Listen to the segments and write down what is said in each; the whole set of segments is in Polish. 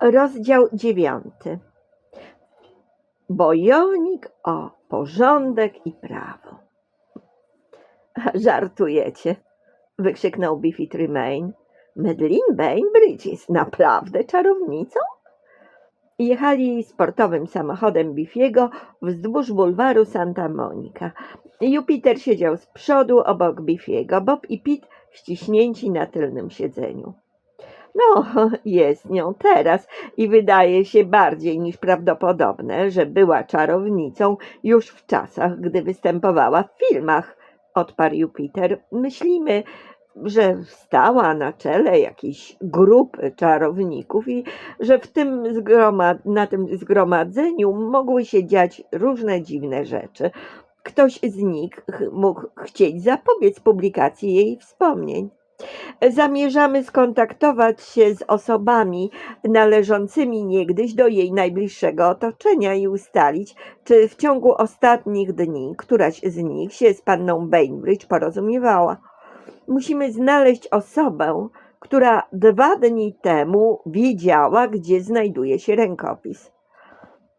Rozdział dziewiąty. Bojownik o porządek i prawo. Żartujecie, wykrzyknął Biffy Tremaine. Medlin Bainbridge jest naprawdę czarownicą? Jechali sportowym samochodem Biffiego wzdłuż bulwaru Santa Monica. Jupiter siedział z przodu obok Biffiego, Bob i Pete ściśnięci na tylnym siedzeniu. No, jest nią teraz i wydaje się bardziej niż prawdopodobne, że była czarownicą już w czasach, gdy występowała w filmach, odparł Jupiter. Myślimy, że stała na czele jakiejś grupy czarowników i że w tym na tym zgromadzeniu mogły się dziać różne dziwne rzeczy. Ktoś z nich ch- mógł chcieć zapobiec publikacji jej wspomnień. Zamierzamy skontaktować się z osobami należącymi niegdyś do jej najbliższego otoczenia i ustalić, czy w ciągu ostatnich dni któraś z nich się z panną Bainbridge porozumiewała. Musimy znaleźć osobę, która dwa dni temu wiedziała, gdzie znajduje się rękopis.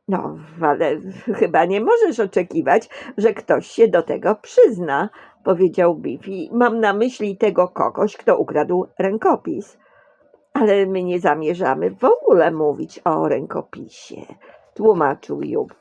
No, ale chyba nie możesz oczekiwać, że ktoś się do tego przyzna, powiedział Biffy. Mam na myśli tego kogoś, kto ukradł rękopis. Ale my nie zamierzamy w ogóle mówić o rękopisie, tłumaczył Jup.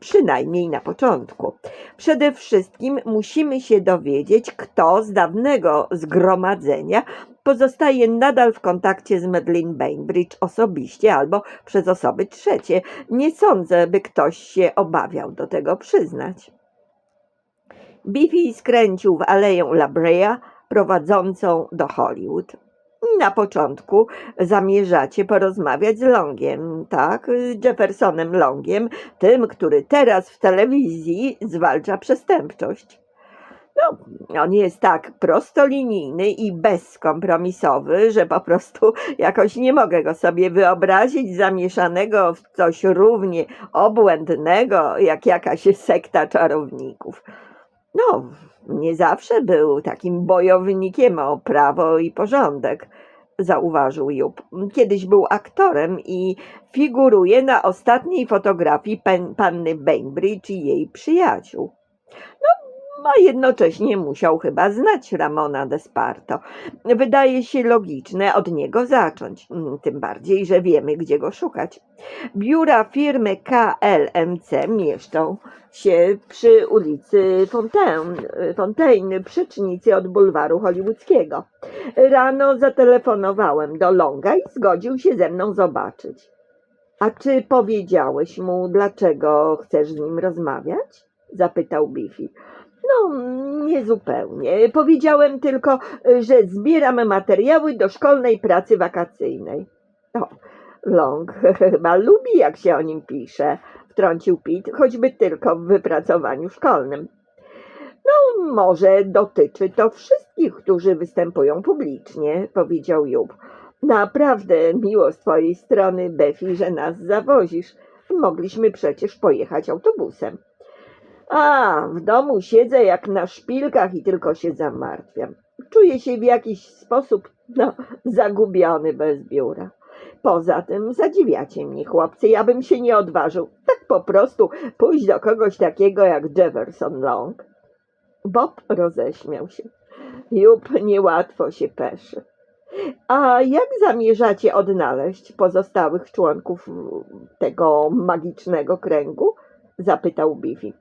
Przynajmniej na początku. Przede wszystkim musimy się dowiedzieć, kto z dawnego zgromadzenia pozostaje nadal w kontakcie z Medlin Bainbridge osobiście albo przez osoby trzecie. Nie sądzę, by ktoś się obawiał do tego przyznać. Biffy skręcił w aleję La Brea prowadzącą do Hollywood. Na początku zamierzacie porozmawiać z Longiem, tak? Jeffersonem Longiem, tym, który teraz w telewizji zwalcza przestępczość. No, on jest tak prostolinijny i bezkompromisowy, że po prostu jakoś nie mogę go sobie wyobrazić zamieszanego w coś równie obłędnego, jak jakaś sekta czarowników. No, nie zawsze był takim bojownikiem o prawo i porządek, zauważył Jup. Kiedyś był aktorem i figuruje na ostatniej fotografii pen, panny Bainbridge i jej przyjaciół. No, a jednocześnie musiał chyba znać Ramona Desparto. Wydaje się logiczne od niego zacząć, tym bardziej, że wiemy, gdzie go szukać. Biura firmy KLMC mieszczą się przy ulicy Fontaine, Fontaine przecznicy od bulwaru hollywoodzkiego. Rano zatelefonowałem do Longa i zgodził się ze mną zobaczyć. A czy powiedziałeś mu, dlaczego chcesz z nim rozmawiać? zapytał Biffy. No, niezupełnie. Powiedziałem tylko, że zbieram materiały do szkolnej pracy wakacyjnej. O, Long chyba lubi, jak się o nim pisze, wtrącił Pete, choćby tylko w wypracowaniu szkolnym. No, może dotyczy to wszystkich, którzy występują publicznie, powiedział Jup. Naprawdę miło z twojej strony, Befi, że nas zawozisz. Mogliśmy przecież pojechać autobusem. A, w domu siedzę jak na szpilkach i tylko się zamartwiam. Czuję się w jakiś sposób, no, zagubiony bez biura. Poza tym zadziwiacie mnie, chłopcy, ja bym się nie odważył tak po prostu pójść do kogoś takiego jak Jefferson Long. Bob roześmiał się. Jup niełatwo się peszy. A jak zamierzacie odnaleźć pozostałych członków tego magicznego kręgu? Zapytał Biffy.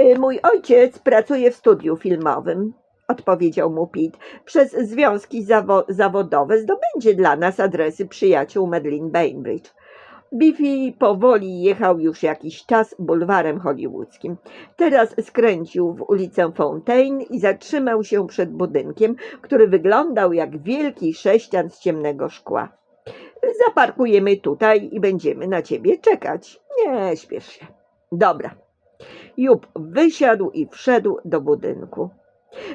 Y, Mój ojciec pracuje w studiu filmowym, odpowiedział mu Pete. Przez związki zawo- zawodowe zdobędzie dla nas adresy przyjaciół Medlin Bainbridge. Biffy powoli jechał już jakiś czas bulwarem hollywoodzkim. Teraz skręcił w ulicę Fontaine i zatrzymał się przed budynkiem, który wyglądał jak wielki sześcian z ciemnego szkła. Zaparkujemy tutaj i będziemy na ciebie czekać. Nie śpiesz się. Dobra. Jup wysiadł i wszedł do budynku.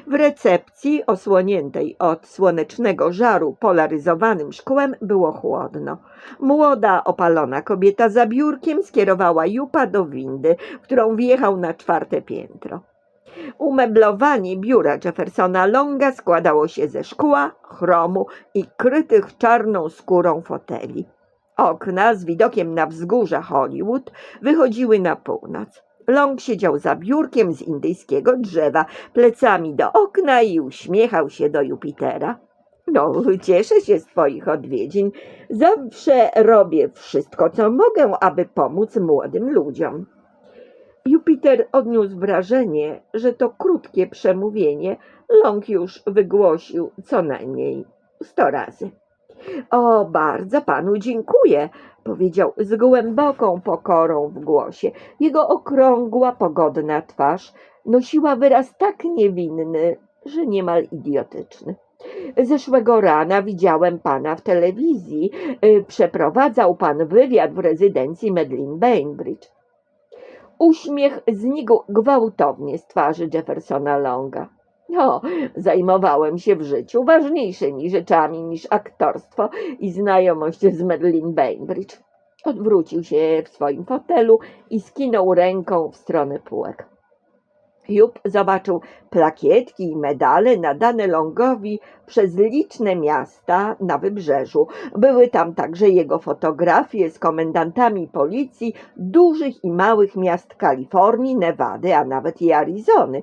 W recepcji, osłoniętej od słonecznego żaru polaryzowanym szkłem, było chłodno. Młoda, opalona kobieta za biurkiem skierowała Jupa do windy, którą wjechał na czwarte piętro. Umeblowanie biura Jeffersona Longa składało się ze szkła, chromu i krytych czarną skórą foteli. Okna z widokiem na wzgórze Hollywood wychodziły na północ. Long siedział za biurkiem z indyjskiego drzewa, plecami do okna i uśmiechał się do Jupitera. No, cieszę się z twoich odwiedzin. Zawsze robię wszystko, co mogę, aby pomóc młodym ludziom. Jupiter odniósł wrażenie, że to krótkie przemówienie Long już wygłosił co najmniej sto razy. O, bardzo panu dziękuję, powiedział z głęboką pokorą w głosie. Jego okrągła, pogodna twarz nosiła wyraz tak niewinny, że niemal idiotyczny. Zeszłego rana widziałem pana w telewizji. Y, Przeprowadzał pan wywiad w rezydencji Medlin Bainbridge. Uśmiech znikł gwałtownie z twarzy Jeffersona Longa. No, zajmowałem się w życiu ważniejszymi rzeczami niż aktorstwo i znajomość z Medlin Bainbridge. Odwrócił się w swoim fotelu i skinął ręką w stronę półek. Jup zobaczył plakietki i medale nadane Longowi przez liczne miasta na wybrzeżu. Były tam także jego fotografie z komendantami policji dużych i małych miast Kalifornii, Nevady, a nawet i Arizony.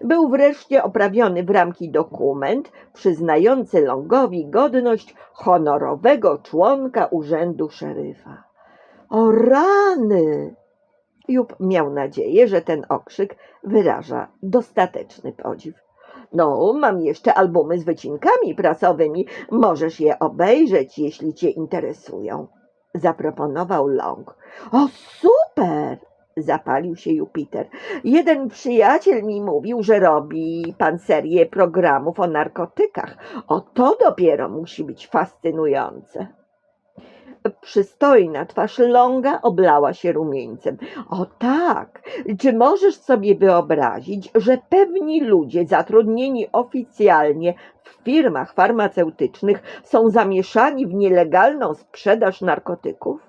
Był wreszcie oprawiony w ramki dokument przyznający Longowi godność honorowego członka urzędu szeryfa. O rany! Jup miał nadzieję, że ten okrzyk wyraża dostateczny podziw. No, mam jeszcze albumy z wycinkami prasowymi. Możesz je obejrzeć, jeśli cię interesują. Zaproponował Long. O, super! Zapalił się Jupiter. Jeden przyjaciel mi mówił, że robi pan serię programów o narkotykach. O, to dopiero musi być fascynujące. Przystojna twarz Longa oblała się rumieńcem. O tak, czy możesz sobie wyobrazić, że pewni ludzie zatrudnieni oficjalnie w firmach farmaceutycznych są zamieszani w nielegalną sprzedaż narkotyków?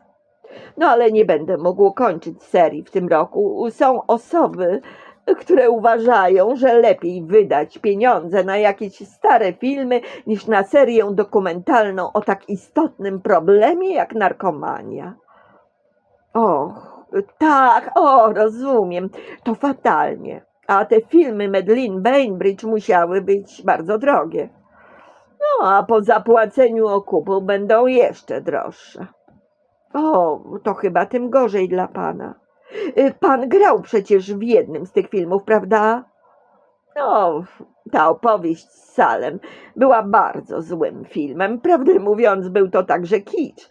No ale nie będę mógł kończyć serii w tym roku. Są osoby, które uważają, że lepiej wydać pieniądze na jakieś stare filmy niż na serię dokumentalną o tak istotnym problemie jak narkomania. Och, tak, o, rozumiem, to fatalnie. A te filmy Medlin Bainbridge musiały być bardzo drogie. No, a po zapłaceniu okupu będą jeszcze droższe. O, to chyba tym gorzej dla pana. Y, Pan grał przecież w jednym z tych filmów, prawda? No, ta opowieść z Salem była bardzo złym filmem. Prawdę mówiąc, był to także kicz.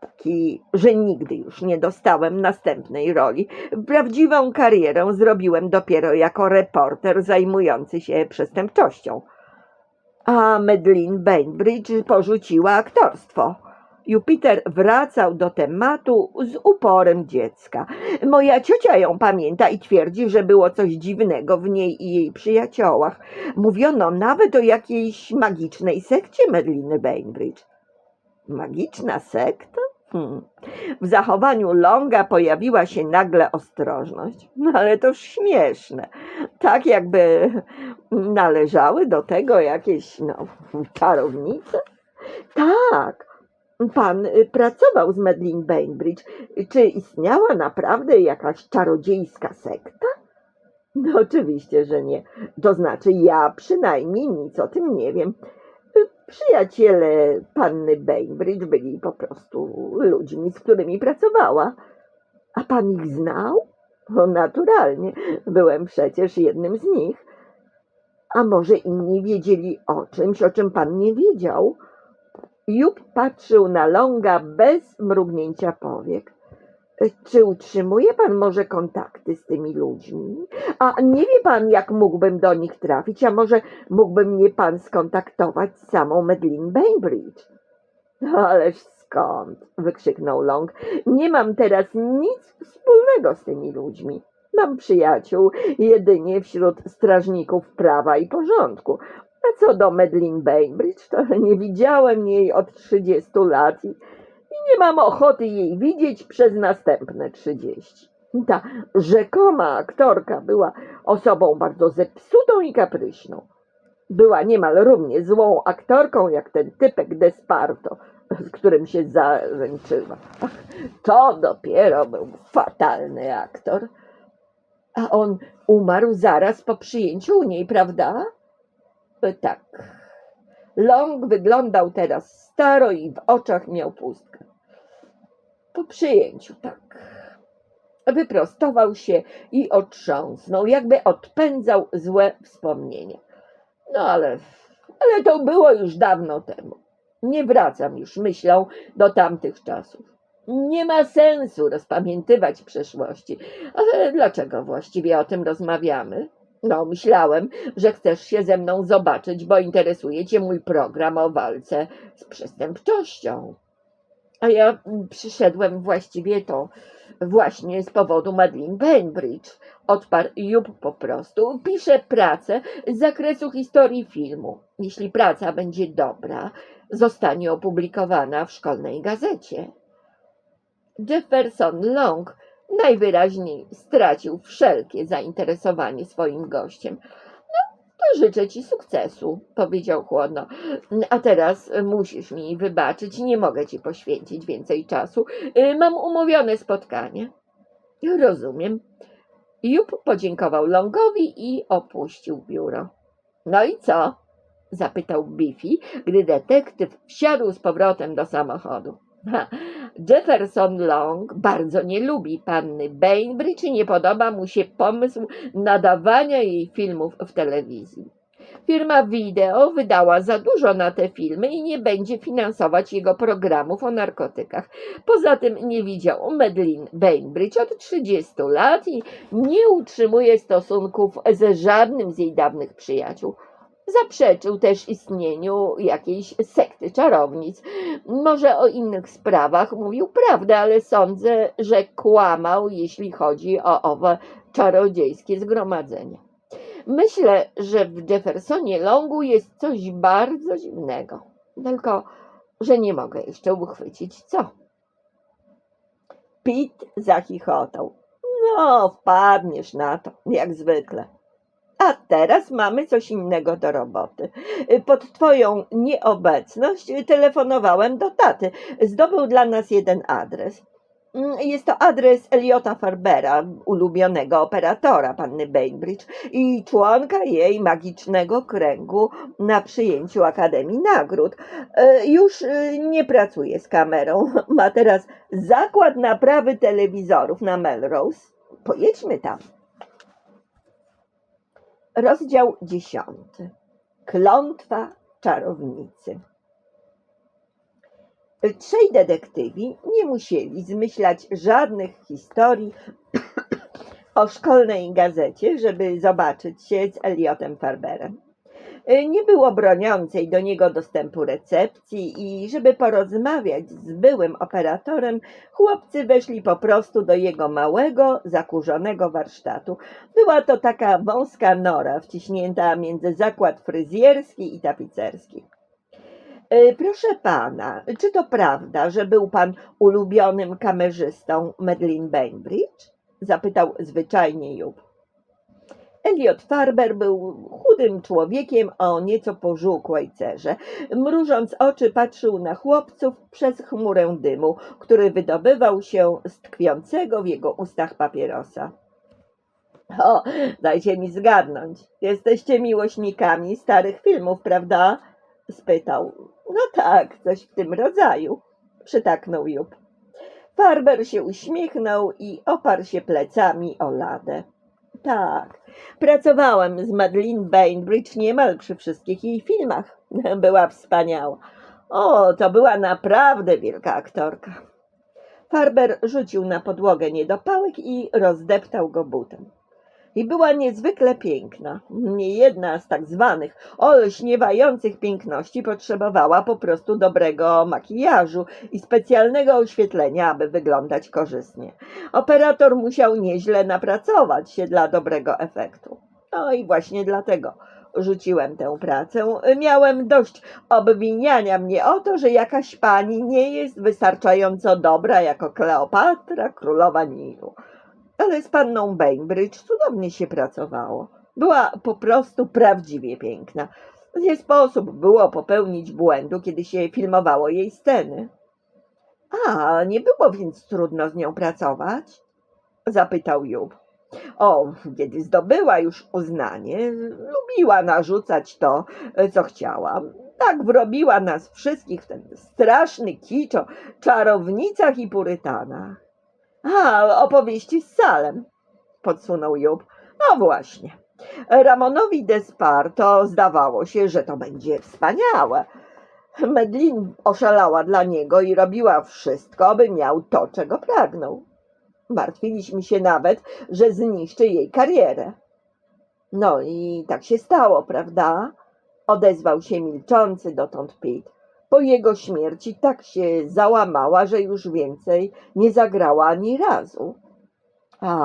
Taki, że nigdy już nie dostałem następnej roli. Prawdziwą karierę zrobiłem dopiero jako reporter zajmujący się przestępczością. A Medlin Bainbridge porzuciła aktorstwo. Jupiter wracał do tematu z uporem dziecka. Moja ciocia ją pamięta i twierdzi, że było coś dziwnego w niej i jej przyjaciołach. Mówiono nawet o jakiejś magicznej sekcie Medliny Bainbridge. Magiczna sekta? Hmm. W zachowaniu Longa pojawiła się nagle ostrożność. No ale to śmieszne. Tak jakby należały do tego jakieś no, czarownice. Tak, Pan y, pracował z Medlin Bainbridge. Czy istniała naprawdę jakaś czarodziejska sekta? No oczywiście, że nie. To znaczy ja przynajmniej nic o tym nie wiem. Y, Przyjaciele panny Bainbridge byli po prostu ludźmi, z którymi pracowała. A pan ich znał? No naturalnie, byłem przecież jednym z nich. A może inni wiedzieli o czymś, o czym pan nie wiedział? Jup patrzył na Longa bez mrugnięcia powiek. Czy utrzymuje pan może kontakty z tymi ludźmi? A nie wie pan, jak mógłbym do nich trafić, a może mógłby mnie pan skontaktować z samą Medlin Bainbridge? Ależ skąd? wykrzyknął Long. Nie mam teraz nic wspólnego z tymi ludźmi. Mam przyjaciół jedynie wśród strażników prawa i porządku. A co do Medlin Bainbridge, to nie widziałem jej od 30 lat i, i nie mam ochoty jej widzieć przez następne 30. Ta rzekoma aktorka była osobą bardzo zepsutą i kapryśną. Była niemal równie złą aktorką jak ten typek Desparto. z którym się zaręczyła. To dopiero był fatalny aktor. A on umarł zaraz po przyjęciu u niej, prawda? E, Tak. Long wyglądał teraz staro i w oczach miał pustkę. Po przyjęciu, tak. Wyprostował się i otrząsnął, jakby odpędzał złe wspomnienia. No ale, ale to było już dawno temu. Nie wracam już myślą do tamtych czasów. Nie ma sensu rozpamiętywać przeszłości. Ale dlaczego właściwie o tym rozmawiamy? No, myślałem, że chcesz się ze mną zobaczyć, bo interesuje cię mój program o walce z przestępczością. A ja mm, przyszedłem właściwie to właśnie z powodu Madeleine Bainbridge. Odparł Jup po prostu. Piszę pracę z zakresu historii filmu. Jeśli praca będzie dobra, zostanie opublikowana w szkolnej gazecie. Jefferson Long najwyraźniej stracił wszelkie zainteresowanie swoim gościem. No, to życzę ci sukcesu, powiedział chłodno. A teraz musisz mi wybaczyć, nie mogę ci poświęcić więcej czasu. Y, Mam umówione spotkanie. Rozumiem. Jup podziękował Longowi i opuścił biuro. No i co? zapytał Biffy, gdy detektyw wsiadł z powrotem do samochodu. Jefferson Long bardzo nie lubi panny Bainbridge i nie podoba mu się pomysł nadawania jej filmów w telewizji. Firma Video wydała za dużo na te filmy i nie będzie finansować jego programów o narkotykach. Poza tym nie widział Madeleine Bainbridge od 30 lat i nie utrzymuje stosunków ze żadnym z jej dawnych przyjaciół. Zaprzeczył też istnieniu jakiejś sekty czarownic. Może o innych sprawach mówił prawdę, ale sądzę, że kłamał, jeśli chodzi o owe czarodziejskie zgromadzenie. Myślę, że w Jeffersonie Longu jest coś bardzo dziwnego. Tylko, że nie mogę jeszcze uchwycić co. Pit zachichotał. No, wpadniesz na to, jak zwykle. A teraz mamy coś innego do roboty. Pod twoją nieobecność telefonowałem do taty. Zdobył dla nas jeden adres. Mm, Jest to adres Eliota Farbera, ulubionego operatora panny Bainbridge i członka jej magicznego kręgu na przyjęciu Akademii Nagród. E, Już e, nie pracuje z kamerą. Ma teraz zakład naprawy telewizorów na Melrose. Pojedźmy tam. Rozdział dziesiąty. Klątwa czarownicy. Trzej detektywi nie musieli zmyślać żadnych historii o szkolnej gazecie, żeby zobaczyć się z Eliotem Farberem. Nie było broniącej do niego dostępu recepcji i żeby porozmawiać z byłym operatorem, chłopcy weszli po prostu do jego małego, zakurzonego warsztatu. Była to taka wąska nora wciśnięta między zakład fryzjerski i tapicerski. E, Proszę pana, czy to prawda, że był pan ulubionym kamerzystą Madeleine Bainbridge? Zapytał zwyczajnie Jup. Elliot Farber był chudym człowiekiem o nieco pożółkłej cerze. Mrużąc oczy, patrzył na chłopców przez chmurę dymu, który wydobywał się z tkwiącego w jego ustach papierosa. O, dajcie mi zgadnąć. Jesteście miłośnikami starych filmów, prawda? spytał. No tak, coś w tym rodzaju, przytaknął Jup. Farber się uśmiechnął i oparł się plecami o ladę. Tak, pracowałem z Madeleine Bainbridge niemal przy wszystkich jej filmach. Była wspaniała. O, to była naprawdę wielka aktorka. Farber rzucił na podłogę niedopałek i rozdeptał go butem. I była niezwykle piękna. Nie jedna z tak zwanych olśniewających piękności potrzebowała po prostu dobrego makijażu i specjalnego oświetlenia, aby wyglądać korzystnie. Operator musiał nieźle napracować się dla dobrego efektu. No i właśnie dlatego rzuciłem tę pracę. Miałem dość obwiniania mnie o to, że jakaś pani nie jest wystarczająco dobra jako Kleopatra, królowa Nilu. Ale z panną Bainbridge cudownie się pracowało. Była po prostu prawdziwie piękna. Nie sposób było popełnić błędu, kiedy się filmowało jej sceny. A, nie było więc trudno z nią pracować? Zapytał Jub. O, kiedy zdobyła już uznanie, lubiła narzucać to, co chciała. Tak wrobiła nas wszystkich w ten straszny kicz o czarownicach i purytanach. A, opowieści z Salem, podsunął Jub. No właśnie. Ramonowi Desparto zdawało się, że to będzie wspaniałe. Medlin oszalała dla niego i robiła wszystko, by miał to, czego pragnął. Martwiliśmy się nawet, że zniszczy jej karierę. No i tak się stało, prawda? Odezwał się milczący dotąd Pete. Po jego śmierci tak się załamała, że już więcej nie zagrała ani razu. A,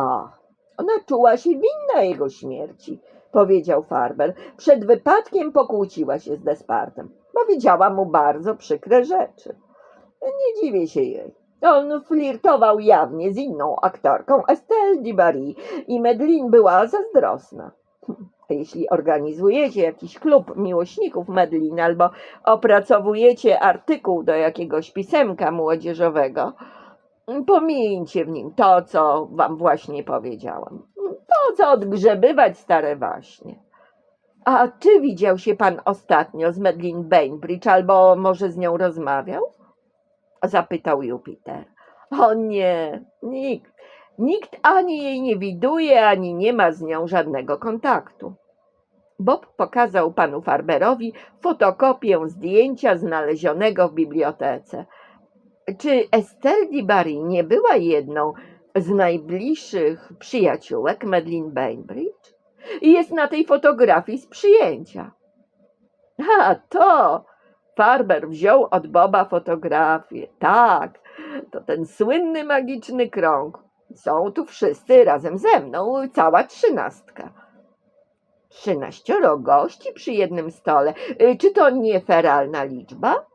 ona czuła się winna jego śmierci, powiedział Farber. Przed wypadkiem pokłóciła się z Despartem. Powiedziała mu bardzo przykre rzeczy. Nie dziwię się jej. On flirtował jawnie z inną aktorką, Estelle Dibary, i Medlin była zazdrosna. Jeśli organizujecie jakiś klub miłośników Medlin albo opracowujecie artykuł do jakiegoś pisemka młodzieżowego, pomijcie w nim to, co wam właśnie powiedziałam. Po co odgrzebywać stare waśnie? A czy widział się pan ostatnio z Medlin Bainbridge, albo może z nią rozmawiał? Zapytał Jupiter. O nie, nikt. Nikt ani jej nie widuje, ani nie ma z nią żadnego kontaktu. Bob pokazał panu Farberowi fotokopię zdjęcia znalezionego w bibliotece. Czy Estelle Dibary nie była jedną z najbliższych przyjaciółek Medlin Bainbridge? Jest na tej fotografii z przyjęcia. A to! Farber wziął od Boba fotografię. Tak, to ten słynny magiczny krąg. Są tu wszyscy razem ze mną, cała trzynastka. Trzynaścioro gości przy jednym stole. Y, Czy to nie feralna liczba?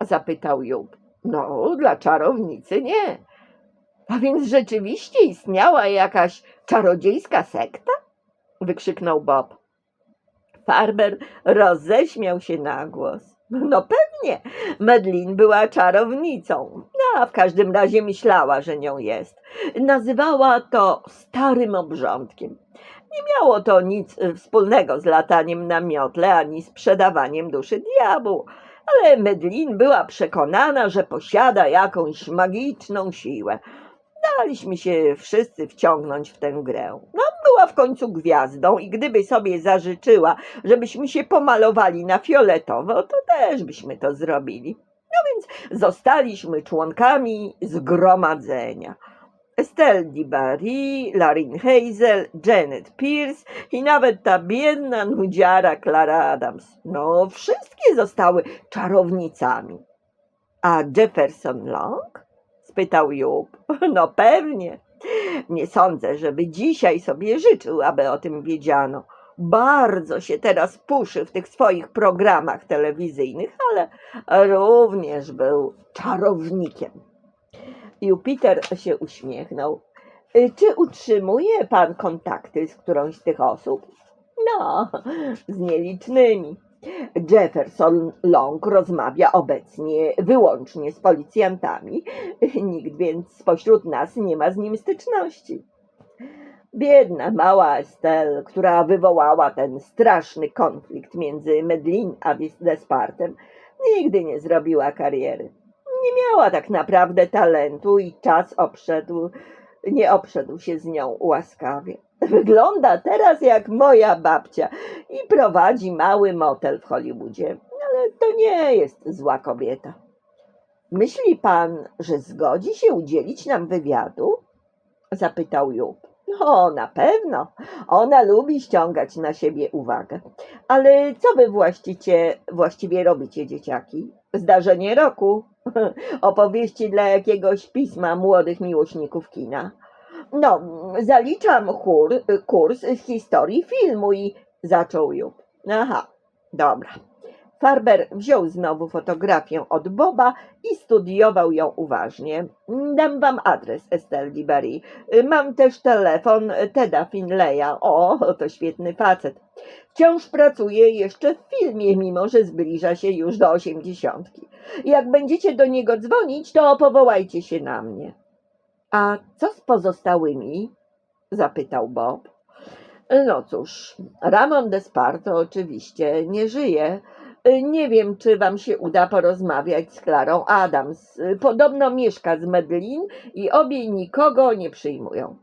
Zapytał Jub. No, dla czarownicy nie. A więc rzeczywiście istniała jakaś czarodziejska sekta? Wykrzyknął Bob. Farber roześmiał się na głos. No pewnie, Medlin była czarownicą, no, a w każdym razie myślała, że nią jest. Nazywała to starym obrządkiem. Nie miało to nic y, wspólnego z lataniem na miotle ani sprzedawaniem duszy diabłu, ale Medlin była przekonana, że posiada jakąś magiczną siłę. Daliśmy się wszyscy wciągnąć w tę grę. No, była w końcu gwiazdą i gdyby sobie zażyczyła, żebyśmy się pomalowali na fioletowo, to też byśmy to zrobili. No więc zostaliśmy członkami zgromadzenia. Estelle Dibary, Larin Hazel, Janet Pierce i nawet ta biedna nudziara Clara Adams. No, wszystkie zostały czarownicami. A Jefferson Long? Spytał Jup. No pewnie. Nie sądzę, żeby dzisiaj sobie życzył, aby o tym wiedziano. Bardzo się teraz puszy w tych swoich programach telewizyjnych, ale również był czarownikiem. Jupiter się uśmiechnął. "Y, Czy utrzymuje pan kontakty z którąś z tych osób? No, z nielicznymi. Jefferson Long rozmawia obecnie wyłącznie z policjantami. Nikt więc spośród nas nie ma z nim styczności. Biedna mała Estelle, która wywołała ten straszny konflikt między Medlin a Despartem, nigdy nie zrobiła kariery. Nie miała tak naprawdę talentu i czas obszedł, nie obszedł się z nią łaskawie. Wygląda teraz jak moja babcia i prowadzi mały motel w Hollywoodzie, ale to nie jest zła kobieta. Myśli pan, że zgodzi się udzielić nam wywiadu? Zapytał Jup. No, na pewno. Ona lubi ściągać na siebie uwagę. Ale co wy właścicie, właściwie robicie, dzieciaki? Zdarzenie roku? Opowieści dla jakiegoś pisma młodych miłośników kina? No, zaliczam chór, kurs z historii filmu i zaczął Jup. Aha, dobra. Farber wziął znowu fotografię od Boba i studiował ją uważnie. Dam wam adres Estelle Libery. Mam też telefon Teda Finleya. O, to świetny facet. Wciąż pracuje jeszcze w filmie, mimo że zbliża się już do osiemdziesiątki. Jak będziecie do niego dzwonić, to powołajcie się na mnie. A co z pozostałymi? zapytał Bob. No cóż, Ramon Desparto oczywiście nie żyje. Nie wiem, czy wam się uda porozmawiać z Klarą Adams. Podobno mieszka z Medlin i obie nikogo nie przyjmują.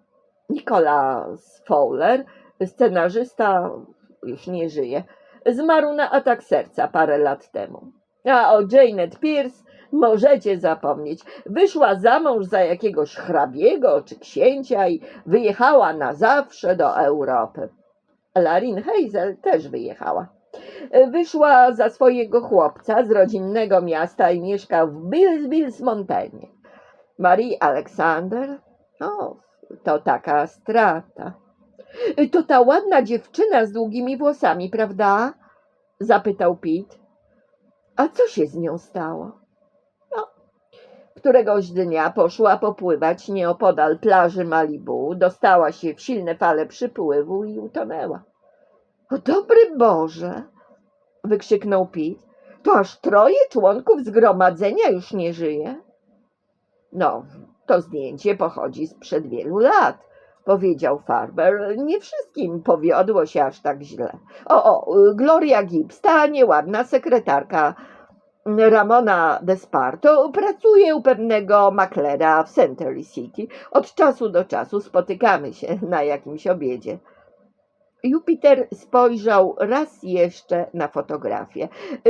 Nicolas Fowler, scenarzysta, już nie żyje. Zmarł na atak serca parę lat temu. A o Janet Pierce możecie zapomnieć. Wyszła za mąż za jakiegoś hrabiego czy księcia i wyjechała na zawsze do Europy. Larin Hazel też wyjechała. Wyszła za swojego chłopca z rodzinnego miasta i mieszka w Billsville Montaigne. Marie Alexander? O, to taka strata. To ta ładna dziewczyna z długimi włosami, prawda? Zapytał Pete. A co się z nią stało? Któregoś dnia poszła popływać nieopodal plaży Malibu, dostała się w silne fale przypływu i utonęła. O dobry Boże! wykrzyknął Pete. To aż troje członków zgromadzenia już nie żyje? No, to zdjęcie pochodzi sprzed wielu lat, powiedział Farber. Nie wszystkim powiodło się aż tak źle. O, o, Gloria Gibbs, ta nieładna sekretarka Ramona Desparto pracuje u pewnego maklera w Century City. Od czasu do czasu spotykamy się na jakimś obiedzie. Jupiter spojrzał raz jeszcze na fotografię.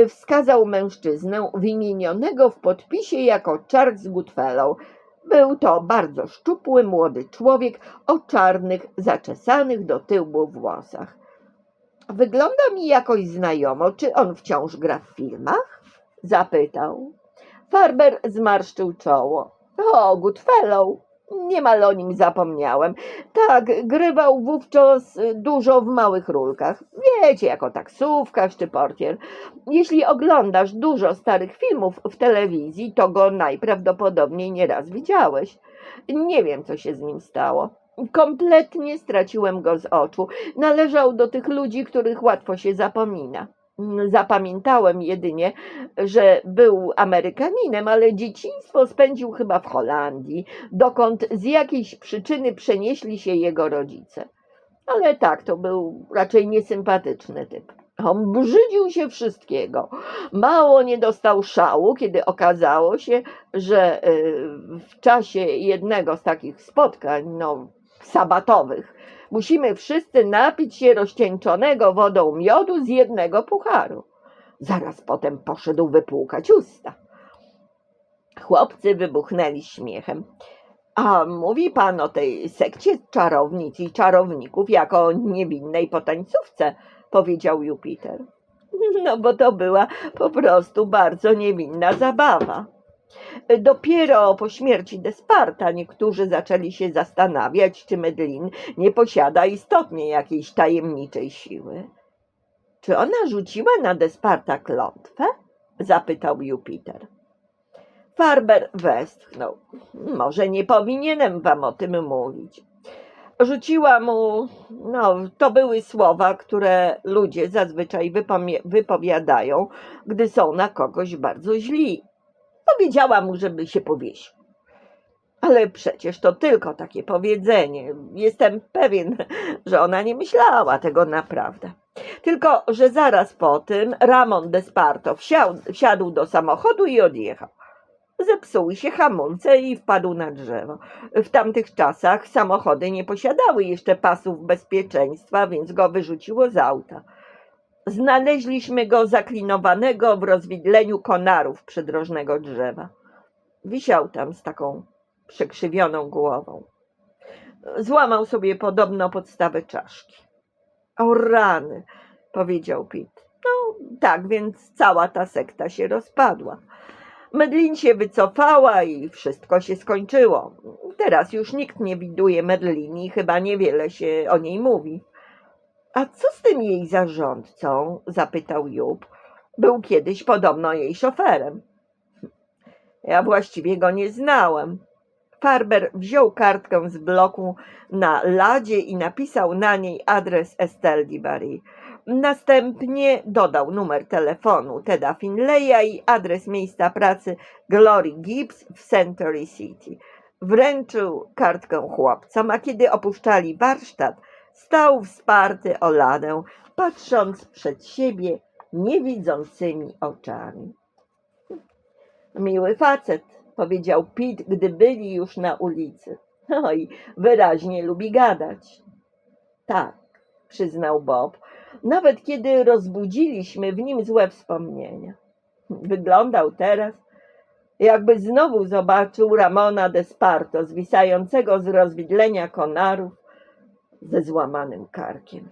Wskazał mężczyznę wymienionego w podpisie jako Charles Goodfellow. Był to bardzo szczupły, młody człowiek o czarnych, zaczesanych do tyłu włosach. Wygląda mi jakoś znajomo. Czy on wciąż gra w filmach? Zapytał. Farber zmarszczył czoło. O, Goodfellow, Niemal o nim zapomniałem. Tak, grywał wówczas dużo w małych rulkach. Wiecie, jako taksówkarz czy portier. Jeśli oglądasz dużo starych filmów w telewizji, to go najprawdopodobniej nieraz widziałeś. Nie wiem, co się z nim stało. Kompletnie straciłem go z oczu. Należał do tych ludzi, których łatwo się zapomina. Zapamiętałem jedynie, że był Amerykaninem, ale dzieciństwo spędził chyba w Holandii, dokąd z jakiejś przyczyny przenieśli się jego rodzice. Ale tak, to był raczej niesympatyczny typ. On brzydził się wszystkiego. Mało nie dostał szału, kiedy okazało się, że y, w czasie jednego z takich spotkań, no, sabatowych, musimy wszyscy napić się rozcieńczonego wodą miodu z jednego pucharu. Zaraz potem poszedł wypłukać usta. Chłopcy wybuchnęli śmiechem. A mówi pan o tej sekcie czarownic i czarowników jako o niewinnej potańcówce, powiedział Jupiter. No bo to była po prostu bardzo niewinna zabawa. Dopiero po śmierci Desparta niektórzy zaczęli się zastanawiać, czy Medlin nie posiada istotnie jakiejś tajemniczej siły. Czy ona rzuciła na Desparta klątwę? zapytał Jupiter. Farber westchnął. Może nie powinienem wam o tym mówić. Rzuciła mu, no, to były słowa, które ludzie zazwyczaj wypowiadają, gdy są na kogoś bardzo źli. Powiedziała mu, żeby się powiesił. Ale przecież to tylko takie powiedzenie. Jestem pewien, że ona nie myślała tego naprawdę. Tylko, że zaraz po tym Ramon Desparto wsiadł, wsiadł do samochodu i odjechał. Zepsuły się hamulce i wpadł na drzewo. W tamtych czasach samochody nie posiadały jeszcze pasów bezpieczeństwa, więc go wyrzuciło z auta. Znaleźliśmy go zaklinowanego w rozwidleniu konarów przydrożnego drzewa. Wisiał tam z taką przekrzywioną głową. Złamał sobie podobno podstawę czaszki. O rany, powiedział Pete. No tak, więc cała ta sekta się rozpadła. Medlin się wycofała i wszystko się skończyło. Teraz już nikt nie widuje Medlin i chyba niewiele się o niej mówi. A co z tym jej zarządcą? zapytał Jup. Był kiedyś podobno jej szoferem. Ja właściwie go nie znałem. Farber wziął kartkę z bloku na ladzie i napisał na niej adres Estelle Dibary. Następnie dodał numer telefonu Teda Finleya i adres miejsca pracy Glory Gibbs w Century City. Wręczył kartkę chłopcom, a kiedy opuszczali warsztat, stał wsparty o ladę, patrząc przed siebie niewidzącymi oczami. Miły facet, powiedział Pete, gdy byli już na ulicy. Oj, wyraźnie lubi gadać. Tak, przyznał Bob, nawet kiedy rozbudziliśmy w nim złe wspomnienia. Wyglądał teraz, jakby znowu zobaczył Ramona Desparto zwisającego z rozwidlenia konarów ze złamanym karkiem.